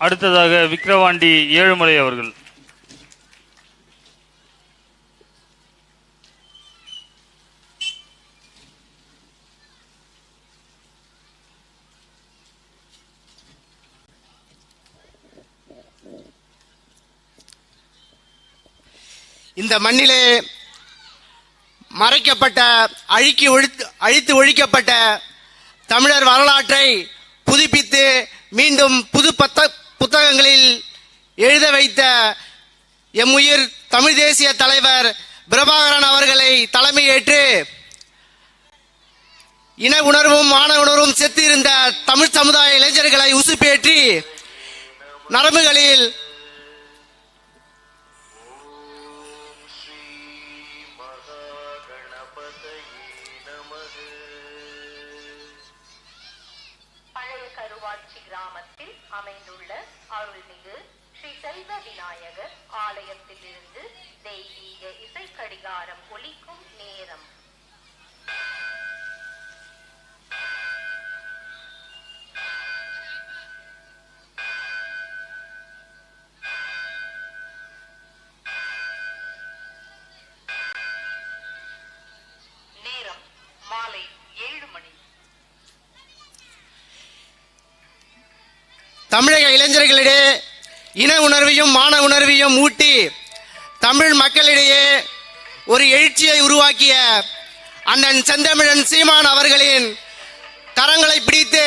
அடுத்ததாக விக்கிரவாண்டி ஏழுமலை அவர்கள். இந்த மண்ணிலே மறைக்கப்பட்ட அழுக்கி ஒழித்து அழித்து ஒழிக்கப்பட்ட தமிழர் வரலாற்றை புதுப்பித்து மீண்டும் புது பத்த புத்தகங்களில் எழுத வைத்த எம்முயிர் தமிழ் தேசிய தலைவர் பிரபாகரன் அவர்களை தலைமையேற்று இன உணர்வும் மான உணர்வும் செத்து இருந்த தமிழ் சமுதாய இளைஞர்களை உசுப்பேற்றி நரம்புகளில் பழைய கிராமத்தில் அமைந்துள்ள அருள்மிகு ஸ்ரீ செல்வ விநாயகர் ஆலயத்திலிருந்து தெய்வீக இசை கடிகாரம் ஒலிக்கும் நேரம். தமிழக இளைஞர்களிடையே இன உணர்வையும் மான உணர்வையும் ஊட்டி தமிழ் மக்களிடையே ஒரு எழுச்சியை உருவாக்கிய அண்ணன் செந்தமிழன் சீமான் அவர்களின் கரங்களை பிடித்து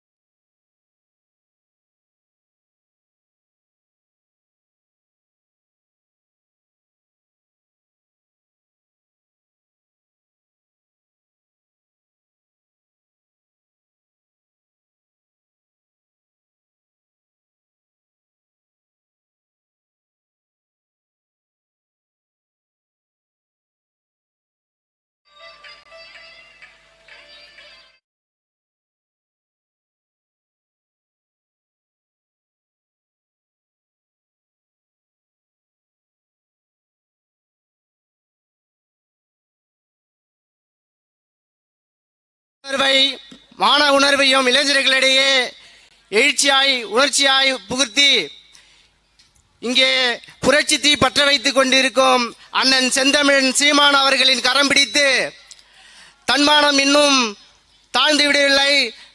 உணர்வை மான உணர்வையும் இளைஞர்களிடையே எழுச்சியாய் உணர்ச்சியாய் புகுத்தி இங்கே புரட்சி தீ பற்ற வைத்துக் கொண்டிருக்கும் அண்ணன் செந்தமிழன் சீமான் அவர்களின் கரம் பிடித்து தன்மானம் இன்னும் தாழ்ந்து விடவில்லை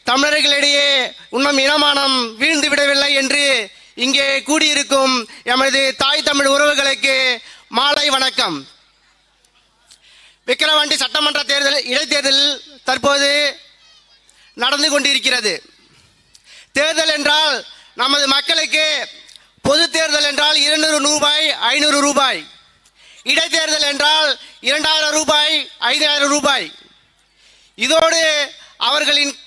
தமிழர்களிடையே இன்னும் இனமானம் வீழ்ந்து விடவில்லை என்று இங்கே கூடியிருக்கும் எமது தாய் தமிழ் உறவுகளுக்கு மாலை வணக்கம். விக்கிரவாண்டி சட்டமன்ற தேர்தல் இடைத்தேர்தல் தற்போது நடந்து கொண்டிருக்கிறது. தேர்தல் என்றால் நமது மக்களுக்கு பொது தேர்தல் என்றால் இருநூறு ரூபாய் ஐநூறு ரூபாய். இடைத்தேர்தல் என்றால் இரண்டாயிரம் ரூபாய் ஐந்தாயிரம் ரூபாய். இதோடு அவர்களின்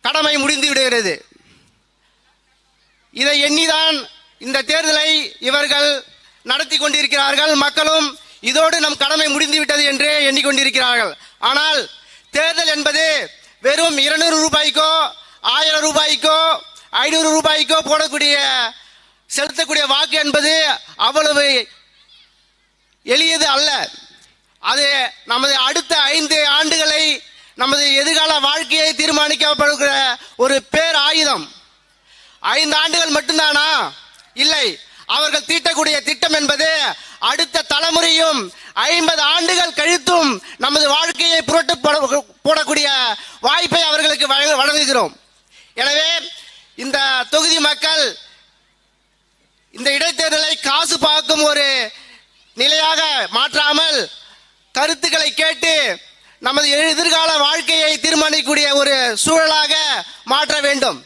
கடமை முடிந்து விடுகிறது. இதை எண்ணிதான் இந்த தேர்தலை இவர்கள் நடத்தி கொண்டிருக்கிறார்கள். மக்களும் இதோடு நம் கடமை முடிந்துவிட்டது என்றே எண்ணிக்கொண்டிருக்கிறார்கள். ஆனால் தேர்தல் என்பது வெறும் இருநூறு ரூபாய்க்கோ ஆயிரம் ரூபாய்க்கோ ஐநூறு ரூபாய்க்கோ போடக்கூடிய செலுத்தக்கூடிய வாக்கு என்பது அவ்வளவு எளியது அல்ல. அது நமது அடுத்த ஐந்து ஆண்டுகளை நமது எதிர்கால வாழ்க்கையை தீர்மானிக்கப்படுகிற ஒரு பேர் ஆயுதம் ஐந்து ஆண்டுகள் மட்டும்தானா? இல்லை. அவர்கள் தீட்டக்கூடிய திட்டம் என்பது அடுத்த தலைமுறையும் ஐம்பது ஆண்டுகள் கழித்தும் நமது வாழ்க்கையை புரட்டு போடக்கூடிய வாய்ப்பை அவர்களுக்கு வழங்க- வழங்குகிறோம். எனவே இந்த தொகுதி மக்கள் இந்த இடைத்தேர்தலை காசு பார்க்கும் ஒரு நிலையாக மாற்றாமல் கருத்துக்களை கேட்டு நமது எதிர்கால வாழ்க்கையை தீர்மானிக்கக்கூடிய ஒரு சூழலாக மாற்ற வேண்டும்.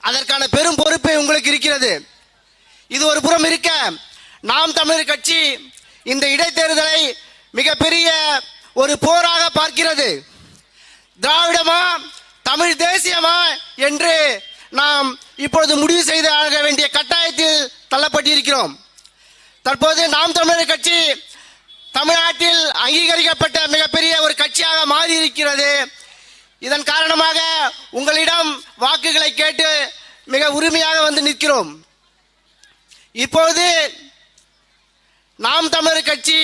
அதற்கான பெரும் பொறுப்பை உங்களுக்கு இருக்கிறது. இது ஒரு புறம் இருக்க நாம் தமிழர் கட்சி இந்த இடைத்தேர்தலை மிகப்பெரிய ஒரு போராக பார்க்கிறது. திராவிடமா தமிழ் தேசியமா என்று நாம் இப்பொழுது முடிவு செய்து ஆக வேண்டிய கட்டாயத்தில் தள்ளப்பட்டிருக்கிறோம். தற்போது நாம் தமிழர் கட்சி தமிழ்நாட்டில் அங்கீகரிக்கப்பட்ட மிகப்பெரிய ஒரு கட்சியாக மாறி இருக்கிறது இதன் காரணமாக உங்களிடம் வாக்குகளை கேட்டு மிக உரிமையாக வந்து நிற்கிறோம். இப்பொழுது நாம் தமிழர் கட்சி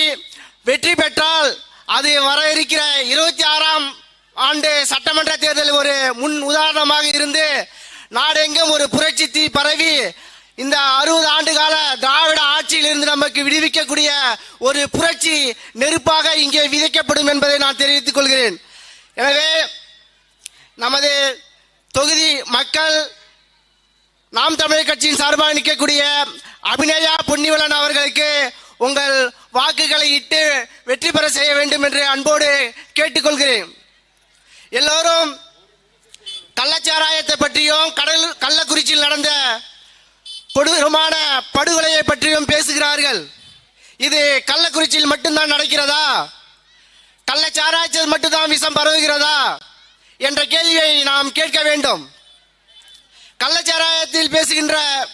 வெற்றி பெற்றால் அது வர இருக்கிற இருபத்தி ஆறாம் ஆண்டு சட்டமன்ற தேர்தல் ஒரு முன் உதாரணமாக இருந்து நாடெங்கும் ஒரு புரட்சி தீ பரவி இந்த அறுபது ஆண்டு கால திராவிட ஆட்சியிலிருந்து நமக்கு விடுவிக்கக்கூடிய ஒரு புரட்சி நெருப்பாக இங்கே விதைக்கப்படும் என்பதை நான் தெரிவித்துக் கொள்கிறேன். எனவே நமது தொகுதி மக்கள் நாம் தமிழர் கட்சியின் சார்பாக நிற்கக்கூடிய அபிநயா பொன்னிவலன் அவர்களுக்கு உங்கள் வாக்குகளை இட்டு வெற்றி பெற செய்ய வேண்டும் என்று அன்போடு கேட்டுக்கொள்கிறேன். எல்லோரும் கள்ளச்சாராயத்தை பற்றியும் கடல் கள்ளக்குறிச்சியில் நடந்த கொடூரமான படுகொலையை பற்றியும் பேசுகிறார்கள். இது கள்ளக்குறிச்சியில் மட்டும்தான் நடக்கிறதா? கள்ளச்சாராயத்தில் மட்டும்தான் விஷம் பரவுகிறதா? என்ற கேள்வியை நாம் கேட்க வேண்டும். கள்ளச்சாராயத்தில் பேசுகின்ற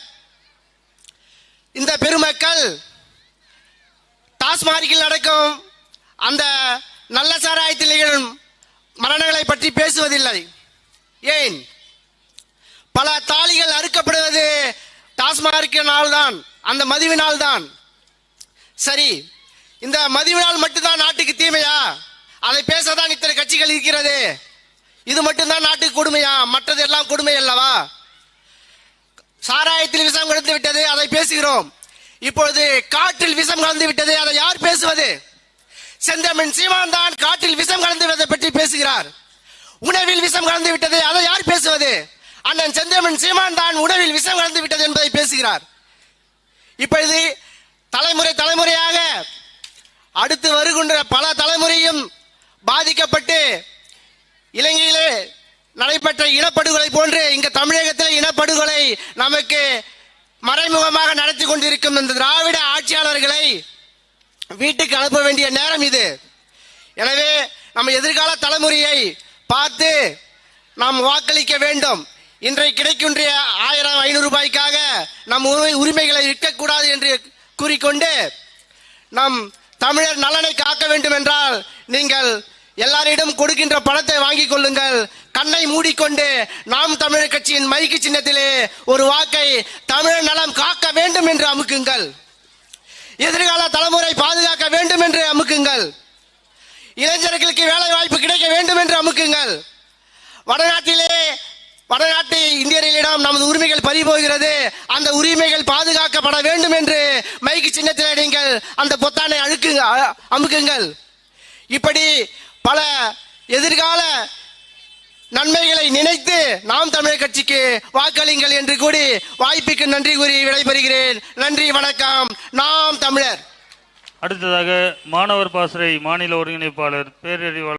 இந்த பெருமக்கள் டாஸ்மார்க்கில் நடக்கும் அந்த நல்ல சாராயத்தில் நிகழும் மரணங்களை பற்றி பேசுவதில்லை. ஏன்? பல தாலிகள் அறுக்கப்படுவது டாஸ்மார்க்கினால் தான் அந்த மதுவினால் தான் சரி இந்த மதுவினால் மட்டும்தான் நாட்டுக்கு தீமையா? அதை பேசதான் இத்தனை கட்சிகள் இருக்கிறது. இது மட்டும்தான் நாட்டுக்கு கொடுமையா? மற்றது எல்லாம் கொடுமை அல்லவா? சாராயத்தில் விஷம் கொடுத்து விட்டது அதை பேசுகிறோம். இப்பொழுது காற்றில் விஷம் கலந்து விட்டது. அதை யார் பேசுவது? செந்தமின் சீமான் தான் காற்றில் விஷம் கலந்து விட்டதை பற்றி பேசுகிறார். உணவில் விஷம் கலந்து விட்டது. அதை யார் பேசுவது? அண்ணன் செந்தமின் சீமான் தான் உணவில் விஷம் கலந்து விட்டது என்பதை பேசுகிறார். இப்பொழுது தலைமுறை தலைமுறையாக அடுத்து வருகின்ற பல தலைமுறையும் பாதிக்கப்பட்டு இலங்கையிலே நடைபெற்ற இனப்படுகொலை போன்று இங்கு தமிழகத்தில் இனப்படுகொலை நமக்கு மறைமுகமாக நடத்தி கொண்டிருக்கும் இந்த திராவிட ஆட்சியாளர்களை வீட்டுக்கு அனுப்ப வேண்டிய நேரம் இது. எனவே நம்ம எதிர்கால தலைமுறையை பார்த்து நாம் வாக்களிக்க வேண்டும். இன்றைக்கு கிடைக்கின்ற ஆயிரம் ஐநூறு ரூபாய்க்காக நம் உரிமை- உரிமைகளை விற்கக்கூடாது என்று கூறிக்கொண்டு நம் தமிழர் நலனை காக்க வேண்டும் என்றால் நீங்கள் எல்லாரிடம் கொடுக்கின்ற பணத்தை வாங்கிக் கொள்ளுங்கள். கண்ணை மூடிக்கொண்டு நாம் தமிழர் கட்சியின் மைக்கு சின்னத்திலே ஒரு வாக்கை தமிழர் நலம் காக்க வேண்டும் என்று அமுக்குங்கள். எதிர்கால தலைமுறை பாதுகாக்க வேண்டும் என்று அமுக்குங்கள். இளைஞர்களுக்கு வேலை வாய்ப்பு கிடைக்க வேண்டும் என்று அமுக்குங்கள். வடநாட்டிலே வடநாட்டு இந்தியர்களிடம் நமது உரிமைகள் பறிபோகிறது. அந்த உரிமைகள் பாதுகாக்கப்பட வேண்டும் என்று மைக்கு சின்னத்தில் நீங்கள் அந்த பொத்தானை அழுக்குங்க அமுக்குங்கள். இப்படி பல எதிர்கால நன்மைகளை நினைத்து நாம் தமிழர் கட்சிக்கு வாக்களிங்கள் என்று கூறி வாய்ப்புக்கு நன்றி கூறி விடைபெறுகிறேன். நன்றி வணக்கம். நாம் தமிழர். அடுத்ததாக மாணவர் பாசறை மாநில ஒருங்கிணைப்பாளர் பேரறிவாளர்